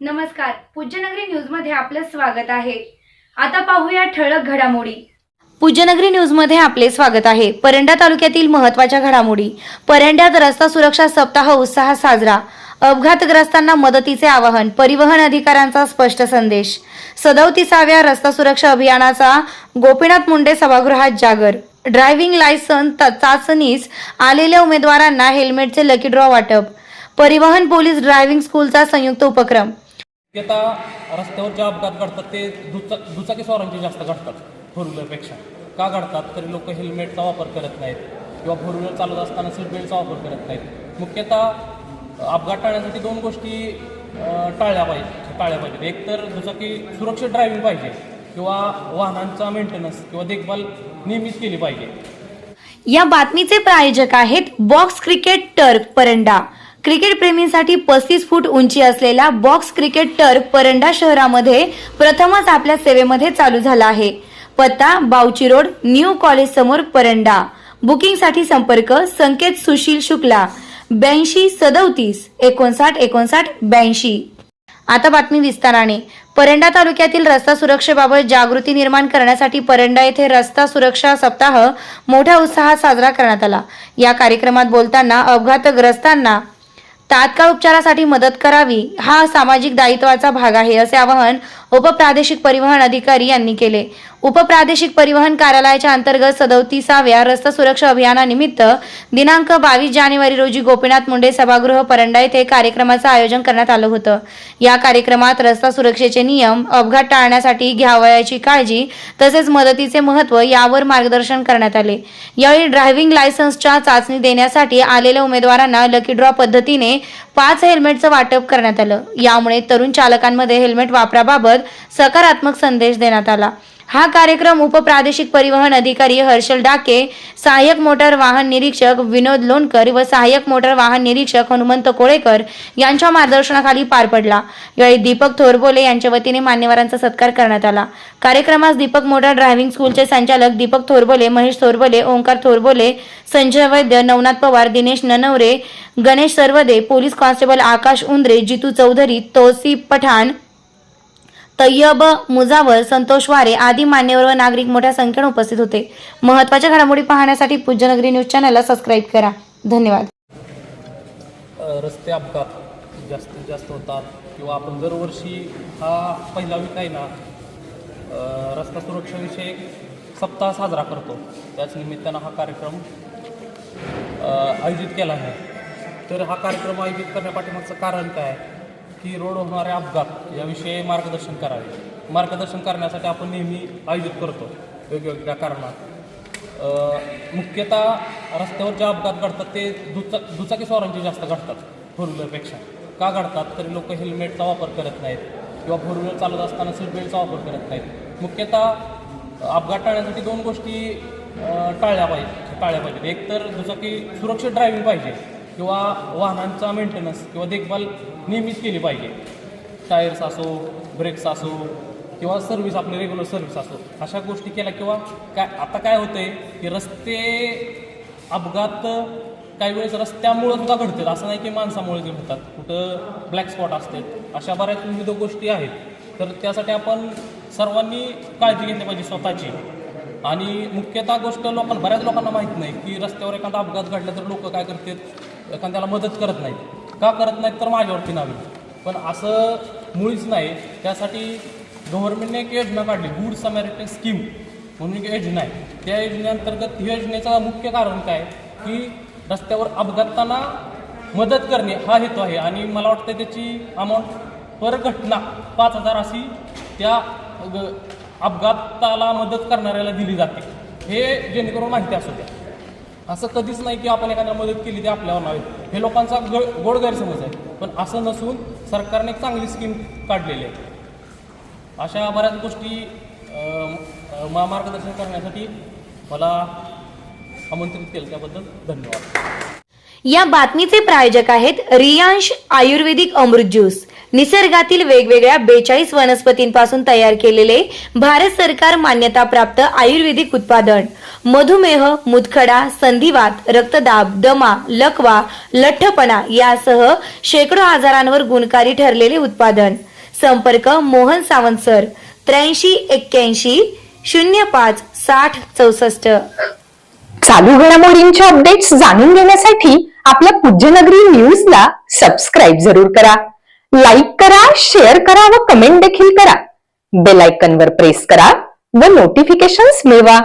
नमस्कार. पूज्यनगरी न्यूजमध्ये आपलं स्वागत आहे. आता पाहूया ठळक घडामोडी. पूज्यनगरी न्यूजमध्ये आपले स्वागत आहे. परंडा तालुक्यातील महत्त्वाच्या घडामोडी. परंड्यात रस्ता सुरक्षा सप्ताह उत्साहात साजरा. अपघातग्रस्तांना मदतीचे आवाहन परिवहन अधिकाऱ्यांचा स्पष्ट संदेश. सदोतीसाव्या रस्ता सुरक्षा अभियानाचा गोपीनाथ मुंडे सभागृहात जागर. ड्रायव्हिंग लायसन त- चाचणीस आलेल्या उमेदवारांना हेल्मेटचे लकी ड्रॉ वाटप. परिवहन पोलीस ड्रायव्हिंग स्कूलचा संयुक्त उपक्रम. आता रस्त्यावर जे अपघात घडतात ते दुचा दुचाकी स्वारांचे जास्त घडतात फोर व्हीलरपेक्षा का घडतात? तरी लोक हेल्मेटचा वापर करत नाहीत किंवा फोर व्हीलर चालत असताना सीट बेल्टचा वापर करत नाहीत. मुख्यतः अपघात टाळण्यासाठी दोन गोष्टी टाळल्या पाहिजे टाळल्या पाहिजेत. एक तर दुचाकी सुरक्षित ड्रायव्हिंग पाहिजे किंवा वाहनांचा मेंटेनन्स किंवा देखभाल नेहमीच केली पाहिजे. या बातमीचे प्रायोजक आहेत box cricket Turk Paranda. Cricket प्रेमींसाठी पस्तीस फूट उंची असलेला बॉक्स क्रिकेट टर्क परंडा शहरामध्ये प्रथमच आपल्या सेवेमध्ये चालू झाला आहे. पत्ता बावची रोड न्यू कॉलेज समोर परंडा. बुकिंगसाठी संपर्क संकेत सुशील शुक्ला. ब्याऐंशी सदौतीस एकोणसाठ एकोणसाठ ब्याऐंशी. आता बातमी विस्ताराने. परंडा तालुक्यातील रस्ता सुरक्षेबाबत जागृती निर्माण करण्यासाठी परंडा येथे रस्ता सुरक्षा सप्ताह मोठ्या उत्साहात साजरा करण्यात आला. या कार्यक्रमात बोलताना अपघातग्रस्तांना तात्काळ उपचारासाठी मदत करावी हा सामाजिक दायित्वाचा भाग आहे असे आवाहन उपप्रादेशिक परिवहन अधिकारी यांनी केले. उपप्रादेशिक परिवहन कार्यालयाच्या अंतर्गत सदोतीसाव्या रस्ता सुरक्षा अभियानानिमित्त दिनांक बावीस जानेवारी रोजी गोपीनाथ मुंडे सभागृह परंडा येथे कार्यक्रमाचं आयोजन करण्यात आलं होतं. या कार्यक्रमात रस्ता सुरक्षेचे नियम अपघात टाळण्यासाठी घ्यावयाची काळजी तसेच मदतीचे महत्त्व यावर मार्गदर्शन करण्यात आले. यावेळी ड्रायव्हिंग लायसन्सच्या चाचणी देण्यासाठी आलेल्या उमेदवारांना लकी ड्रॉ पद्धतीने पाच हेल्मेटचं वाटप करण्यात आलं. यामुळे तरुण चालकांमध्ये हेल्मेट वापराबाबत सकारात्मक संदेश देण्यात आला. हा कार्यक्रम उपप्रादेशिक परिवहन अधिकारी हर्षल डाके सहाय्यक मोटार वाहन निरीक्षक विनोद लोणकर व सहाय्यक मोटार वाहन निरीक्षक हनुमंत कोळेकर यांच्या मार्गदर्शनाखाली पार पडला. यावेळी दीपक थोरबोले यांच्या वतीने मान्यवरांचा सत्कार करण्यात आला. कार्यक्रमास दीपक मोटार ड्रायव्हिंग स्कूलचे संचालक दीपक थोरबोले महेश थोरबोले ओंकार थोरबोले संजय वैद्य नवनाथ पवार दिनेश ननवरे गणेश सर्वदे पोलीस कॉन्स्टेबल आकाश उंद्रे जितू चौधरी तोसी पठाण तय्यब मुजावर संतोष वारे आदी मान्यवर व नागरिक मोठ्या संख्येने उपस्थित होते. महत्त्वाच्या घडामोडी पाहण्यासाठी पूज्यनगरी न्यूज चॅनलला सबस्क्राईब करा. धन्यवाद. रस्ते अपघात जास्तीत जास्त होतात किंवा आपण दरवर्षी हा पहिला वीक आहे ना रस्ता सुरक्षाविषयक सप्ताह साजरा करतो. त्याच निमित्तानं हा कार्यक्रम आयोजित केला आहे. तर हा कार्यक्रम आयोजित करण्यापाठीमागचं कारण काय की रोड होणारे अपघात याविषयी मार्गदर्शन करावे. मार्गदर्शन करण्यासाठी आपण नेहमी आयोजित करतो वेगवेगळ्या कारणात. मुख्यतः रस्त्यावर जे अपघात घडतात ते दुचा दुचाकी स्वारांचे जास्त घडतात फोर व्हीलरपेक्षा का घडतात? तरी लोक हेल्मेटचा वापर करत नाहीत किंवा फोर व्हीलर चालत असताना सीट बेल्टचा वापर करत नाहीत. मुख्यतः अपघात टाळण्यासाठी दोन गोष्टी टाळल्या पाहिजे टाळल्या पाहिजेत. एक तर दुचाकी सुरक्षित ड्रायव्हिंग पाहिजे. किंवा वाहनांचा मेंटेनन्स किंवा देखभाल नेहमीच केली पाहिजे. टायर्स असो ब्रेक्स असो किंवा सर्व्हिस आपली रेग्युलर सर्व्हिस असो अशा गोष्टी केल्या किंवा काय आता काय होतं आहे की रस्ते अपघात काही वेळेस रस्त्यामुळं सुद्धा घडतात. असं नाही की माणसामुळे ते होतात. कुठं ब्लॅक स्पॉट असतात अशा बऱ्याच विविध गोष्टी आहेत. तर त्यासाठी आपण सर्वांनी काळजी घेतली पाहिजे स्वतःची. आणि मुख्यतः गोष्ट लोकांना बऱ्याच लोकांना माहीत नाही की रस्त्यावर एखादा अपघात घडला तर लोक काय करतात? एखाद्याला मदत करत नाहीत. का करत नाहीत तर माझ्यावरती नावे. पण असं मुळीच नाही. त्यासाठी गव्हर्नमेंटने एक योजना काढली गुड समॅरिटन स्कीम म्हणून एक योजना आहे. त्या योजनेअंतर्गत ही योजनेचं मुख्य कारण काय? की रस्त्यावर अपघातांना मदत करणे हा हेतू आहे. आणि मला वाटतं त्याची अमाऊंट पर घटना पाच हजार अशी त्या ग- अपघाताला मदत करणाऱ्याला दिली जाते. हे जेणेकरून माहिती असू द्या. असं कधीच नाही की आपण एखाद्याला मदत केली ते आपल्यावर नावे हे लोकांचा ग गोड गैरसमज आहे. पण असं नसून सरकारने एक चांगली स्कीम काढलेली आहे. अशा बऱ्याच गोष्टी मार्गदर्शन करण्यासाठी मला आमंत्रित केलं त्याबद्दल धन्यवाद. या बातमीचे प्रायोजक आहेत रियांश आयुर्वेदिक अमृत ज्यूस. निसर्गातील वेगवेगळ्या बेचाळीस वनस्पतींपासून तयार केलेले भारत सरकार मान्यताप्राप्त आयुर्वेदिक उत्पादन. मधुमेह मुदखडा संधिवात रक्तदाब दमा लकवा लठ्ठपणा यासह शेकडो आजारांवर गुणकारी ठरलेले उत्पादन. संपर्क मोहन सावंत सर. त्र्याऐंशी एक्क्याऐंशी शून्य पाच साठ चौसष्ट. चालू घडामोडींचे अपडेट्स जाणून घेण्यासाठी आपल्या पूज्यनगरी न्यूजला सबस्क्राईब जरूर करा. लाईक करा शेअर करा व कमेंट देखील करा. बेल आयकनवर प्रेस करा व नोटिफिकेशन्स मिळवा.